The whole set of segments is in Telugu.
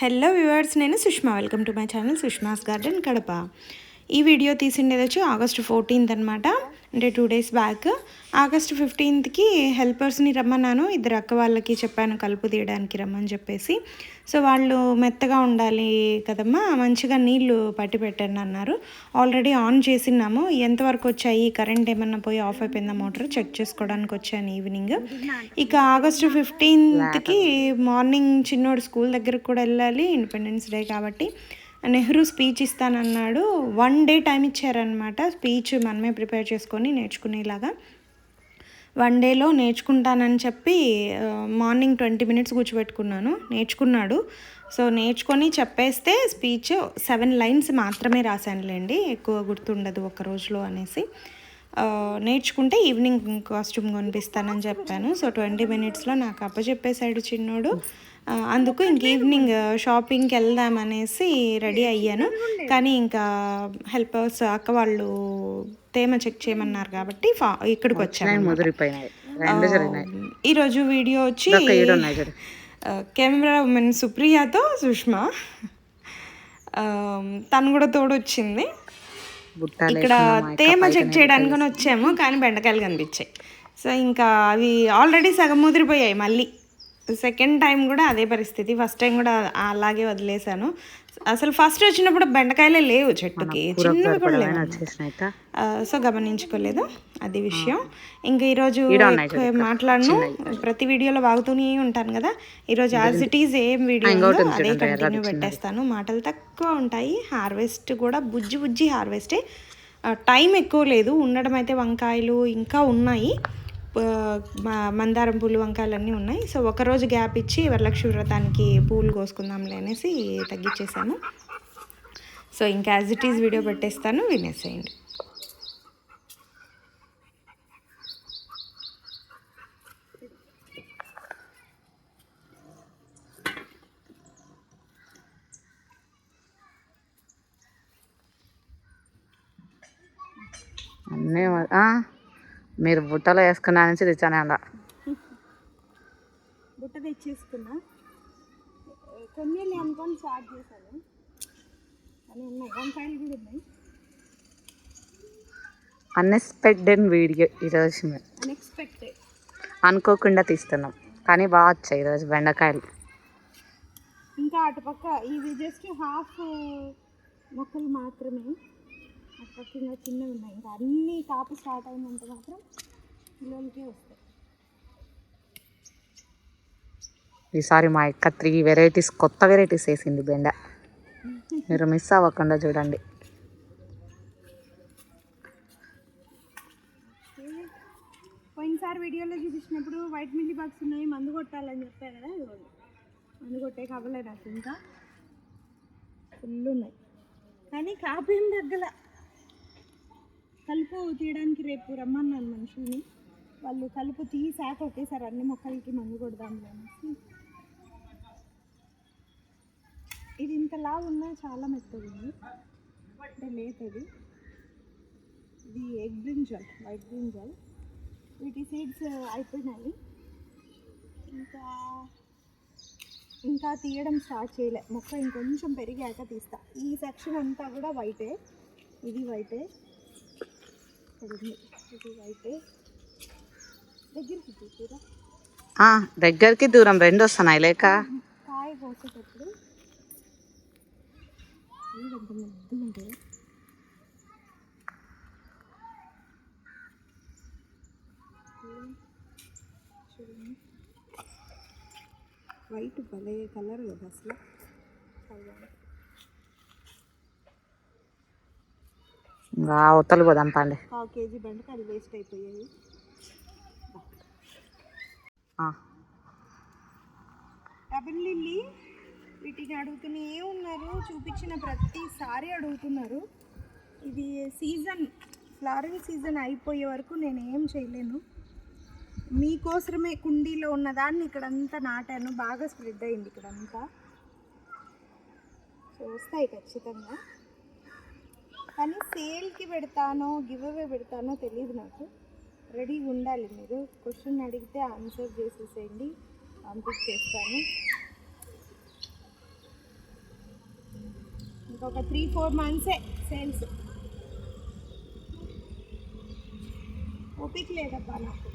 హలో వ్యూవర్స్ నేను Sushma. Welcome to my channel Sushma's garden Kadapa. ఈ వీడియో తీసిండేది వచ్చి ఆగస్ట్ ఫోర్టీన్త్ అనమాట అంటే టూ డేస్ బ్యాక్ ఆగస్ట్ ఫిఫ్టీన్త్కి హెల్పర్స్ని రమ్మన్నాను. ఇద్దరు అక్క వాళ్ళకి చెప్పాను కలుపు తీయడానికి రమ్మని చెప్పేసి. సో వాళ్ళు మెత్తగా ఉండాలి కదమ్మా మంచిగా నీళ్ళు పట్టి పెట్టండి అన్నారు. ఆల్రెడీ ఆన్ చేసినాము ఎంతవరకు వచ్చాయి? కరెంట్ ఏమన్నా పోయి ఆఫ్ అయిపోయిందా మోటార్ చెక్ చేసుకోవడానికి వచ్చాను ఈవినింగ్ ఇక ఆగస్టు ఫిఫ్టీన్త్కి మార్నింగ్ చిన్నోడు స్కూల్ దగ్గరకు కూడా వెళ్ళాలి. ఇండిపెండెన్స్ డే కాబట్టి. నెహ్రూ స్పీచ్ ఇస్తానన్నాడు. వన్ డే టైం ఇచ్చారనమాట స్పీచ్ మనమే ప్రిపేర్ చేసుకొని నేర్చుకునేలాగా. వన్ డేలో నేర్చుకుంటానని చెప్పి మార్నింగ్ ట్వంటీ మినిట్స్ కూర్చోబెట్టుకున్నాను. నేర్చుకున్నాడు. సో నేర్చుకొని చెప్పేస్తే స్పీచ్ సెవెన్ లైన్స్ మాత్రమే రాశానులేండి. ఎక్కువ గుర్తుండదు ఒక రోజులో అనేసి. నేర్చుకుంటే ఈవినింగ్ కాస్ట్యూమ్ కొనిపిస్తానని చెప్పాను. సో ట్వంటీ మినిట్స్లో నాకు అప్పచెప్పేశాడు చిన్నోడు. అందుకు ఇంక ఈవినింగ్ షాపింగ్కి వెళ్దాం అనేసి రెడీ అయ్యాను. కానీ ఇంకా హెల్పర్స్ అక్క వాళ్ళు తేమ చెక్ చేయమన్నారు కాబట్టి ఫా ఇక్కడికి వచ్చాను ఈరోజు వీడియో వచ్చి కెమెరా ఉమెన్ సుప్రియాతో సుష్మా. తను కూడా తోడొచ్చింది. ఇక్కడ తేమ చెక్ చేయడానికి వచ్చాము కానీ బెండకాయలు కనిపించాయి. సో ఇంకా అవి ఆల్రెడీ సగం ముదిరిపోయాయి మళ్ళీ. సెకండ్ టైం కూడా అదే పరిస్థితి. ఫస్ట్ టైం కూడా అలాగే వదిలేశాను. అసలు ఫస్ట్ వచ్చినప్పుడు బెండకాయలే లేవు చెట్టుకి. చిన్నవి కూడా లేవు. సో గమనించుకోలేదు అది విషయం. ఇంకా ఈరోజు మాట్లాడను. ప్రతి వీడియోలో వాగుతూనే ఉంటాను కదా. ఈరోజు యాజ్ ఇట్ ఈజ్ ఏం వీడియో అదే కంటిన్యూ పెట్టేస్తాను. మాటలు తక్కువ ఉంటాయి. హార్వెస్ట్ కూడా బుజ్జి బుజ్జి హార్వెస్టే. టైం ఎక్కువ లేదు. ఉండడం అయితే వంకాయలు ఇంకా ఉన్నాయి. మందారం పూలు వంకాయలు అన్నీ ఉన్నాయి. సో ఒకరోజు గ్యాప్ ఇచ్చి వరలక్ష్మి వ్రతానికి పూలు కోసుకుందాంలే అనేసి తగ్గించేసాను సో ఇంకా యాజ్ ఇట్ ఈజ్ వీడియో పెట్టేస్తాను వినేసేయండి. అన్నీ మీరు బుట్టలో వేసుకున్నా నుంచి తెచ్చానే అలా బుట్ట తెచ్చేసుకున్నా. కొన్ని అనుకొని స్టార్ట్ చేశాను. కానీ ఉన్నాయి వంకాయలు కూడా ఉన్నాయి. అన్ఎక్స్పెక్టెడ్ వీడియో ఈరోజు అన్ఎక్స్పెక్టెడ్ అనుకోకుండా తీస్తున్నాం కానీ బాగా వచ్చాయి ఈరోజు బెండకాయలు. ఇంకా అటుపక్క ఇవి జస్ట్ హాఫ్ మొక్కలు మాత్రమే. అటుపక్క ఇంకా చిన్నవి ఉన్నాయి. ఇంకా అన్నీ కాపు స్టార్ట్ అయినంత మాత్రం కిలోలకే వస్తాయి. ఈసారి మా యొక్క త్రీ వెరైటీస్ కొత్త వెరైటీస్ వేసింది బెండ. మీరు మిస్ అవ్వకుండా చూడండి. పోయినసారి వీడియోలో చూపించినప్పుడు వైట్ మిల్లీ బాక్స్ ఉన్నాయి మందు కొట్టాలని చెప్పారు కదా మందు కొట్టే కవ్వలే నాకు ఇంకా. ఫుల్ ఉన్నాయి. కానీ కాపేం తగ్గల. కలుపు తీయడానికి రేపు రమ్మన్నాను మనుషుల్ని. వాళ్ళు కలుపు తీసాక ఒకేసారి అన్ని మొక్కలకి మందు కొడదాం అనేసి. ఇది ఇంతలా ఉన్నా చాలా మెత్తది అంటే లేతది. ఇది ఎగ్ బ్రింజల్ వైట్ బ్రింజల్ వీటి సీడ్స్ అయిపోయినాయి. ఇంకా ఇంకా తీయడం స్టార్ట్ చేయలే. మొక్క ఇంకొంచెం పెరిగాక తీస్తా. ఈ సెక్షన్ అంతా కూడా వైటే. ఇది వైటే. ఉంది ఇది దగ్గరికి దగ్గరికి దూరం రెండు వస్తున్నాయి లేక? కాయ కోసేటప్పుడు వైట్ భలే కలర్ కదా అసలు చాలా ఇంకా అవతలు పోదాం పండి. కేజీ వేస్ట్ అయిపోయాయి. ఆ, డబుల్ లిల్లీ వీటిని అడుగుతూనే ఉన్నారు. చూపించిన ప్రతిసారి అడుగుతున్నారు. ఇది సీజన్ ఫ్లవరింగ్ సీజన్ అయిపోయే వరకు నేను ఏం చేయలేను. మీకోసమే కుండీలో ఉన్నదాన్ని ఇక్కడంతా నాటాను. బాగా స్ప్రెడ్ అయింది ఇక్కడంతా. సో వస్తాయి ఖచ్చితంగా. కానీ సేల్కి పెడతానో గివ్ అవే పెడతానో తెలియదు నాకు. రెడీగా ఉండాలి మీరు. క్వశ్చన్ అడిగితే ఆన్సర్ చేసేసేయండి. పంపించేస్తాను ఇంకొక త్రీ ఫోర్ మంత్సే సేల్స్ ఓపిక లేదబ్బా నాకు.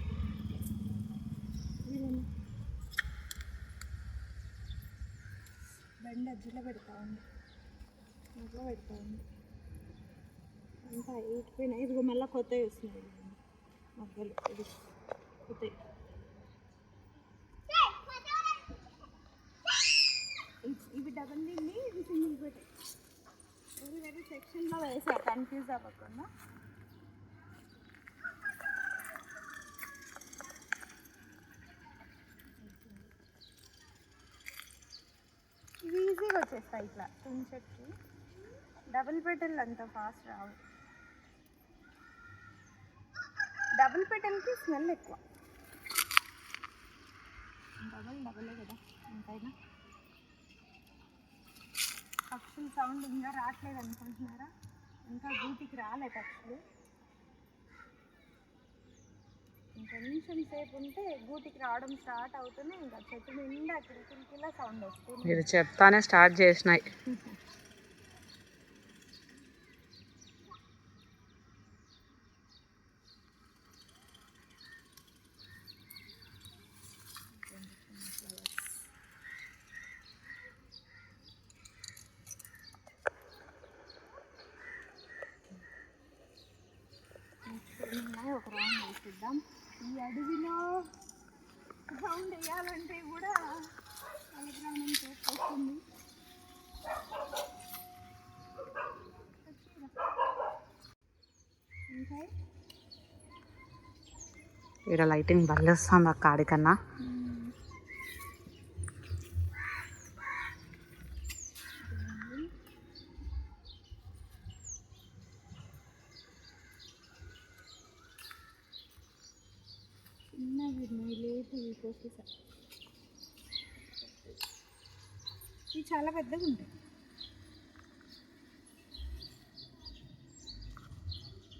బండి అజ్జులో పెడతా ఉంది. ఇంట్లో పెడతా ఉంది. అంతా ఎయిటిపోయినాయి ఇదిగో మళ్ళీ కొత్తవి వస్తున్నాయి. మొగ్గలు. ఇది కొత్తవి. ఇవి- డబల్ నిండి ఇవి సింగిల్ పెట్టి. వేరే వేరే సెక్షన్లో వేసా. కన్ఫ్యూజ్ అవ్వకుండా. ఇవి ఈజీగా వచ్చేస్తాయి ఇట్లా. తుంచెట్కి డబుల్ పెటల్ అంత ఫాస్ట్ రావు. డబుల్ పెటల్కి స్మెల్ ఎక్కువ. డబుల్ డబులే కదా ఎంతైనా పక్షుల సౌండ్ ఇంకా రావట్లేదు అనుకుంటున్నారా? ఇంకా గూటికి రాలే పక్షులు. ఇంకొంచెం సేపు ఉంటే గూటికి రావడం స్టార్ట్ అవుతూనే ఇంకా చెట్టు నిండా కిలకిలకిలా సౌండ్ వస్తుంది మీరు చెప్తానే స్టార్ట్ చేసినాయి ఉన్నాయి ఒక వేసిద్దాం ఈ అడవిలో రౌండ్ వేయాలంటే కూడా తలగ్రామం చేసుకొస్తుంది ఇంకా ఇక్కడ లైటింగ్ భలే వస్తుంది అక్క ఆడికన్నా చిన్నవి ఉన్నాయి లేట్ ఇవి చాలా పెద్దగా ఉంటాయి.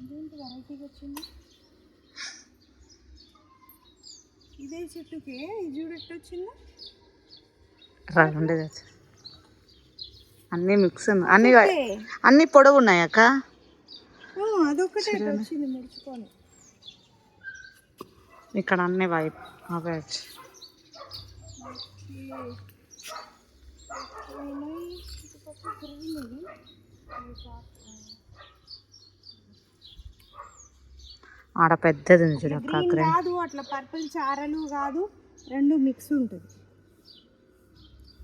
ఇదేంటి వెరైటీగా వచ్చింది? ఇదే చెట్టుకే ఇది చూడట్టు వచ్చిందా? ఉండేది అన్నీ మిక్స్ అన్నీ. అన్నీ పొడవు ఉన్నాయి అక్క అదొక్కటే వచ్చింది ముడుచుకొని. ఇక్కడ అన్నీ వైట్ అవే. ఆడ పెద్దది ఉంది చూడు కాదు అట్లా పర్పుల్ చారలు కాదు రెండు మిక్స్ ఉంటుంది.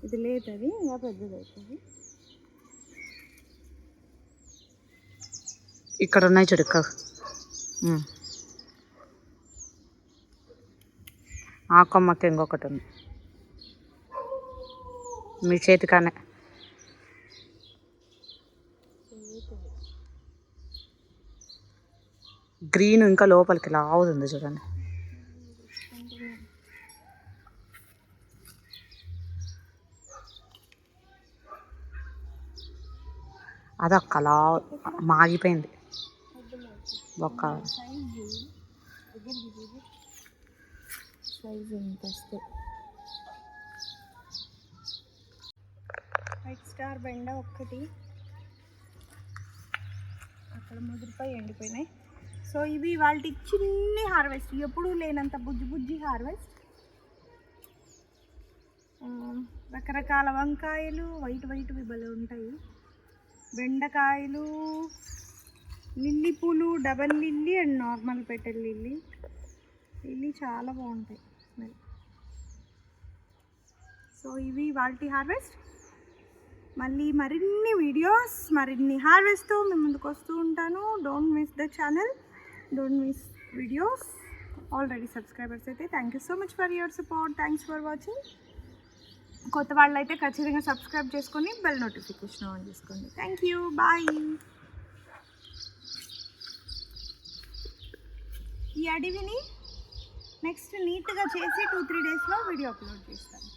ఇది లేతది ఇంకా పెద్దది అవుతుంది. ఇక్కడ ఉన్నాయి చూడు అక్క ఉమ్. ఆ కొమ్మకి ఇంకొకటి ఉంది. మీ చేతికానే. గ్రీన్ ఇంకా లోపలికి లావుతుంది చూడండి. అదొక్క లా మాగిపోయింది. ఒక్క సైజు దగ్గరికి ఎంత వస్తే వైట్ స్టార్ బెండ ఒక్కటి. అక్కడ ముదిరిపోయి ఎండిపోయినాయి. సో ఇవి వాళ్ళకి చిన్ని హార్వెస్ట్ ఎప్పుడూ లేనంత బుజ్జి బుజ్జి హార్వెస్ట్. రకరకాల వంకాయలు వైట్ వైట్వి భలే ఉంటాయి. బెండకాయలు లిల్లీ పూలు double lily and normal petal lily. Lily చాలా బాగుంటాయి. స్మెల్ సో ఇవి వాల్టీ హార్వెస్ట్. మళ్ళీ మరిన్ని వీడియోస్ మరిన్ని హార్వెస్ట్తో మేము ముందుకు వస్తూ ఉంటాను. Don't miss the channel don't miss videos already subscribers అయితే thank you so much for your support thanks for watching కొత్త వాళ్ళు అయితే ఖచ్చితంగా సబ్స్క్రైబ్ చేసుకొని బెల్ నోటిఫికేషన్ ఆన్ చేసుకోండి. థ్యాంక్ యూ బాయ్ ఈ అడవిని నెక్స్ట్ నీట్గా చేసి టూ త్రీ డేస్లో వీడియో అప్లోడ్ చేస్తాను.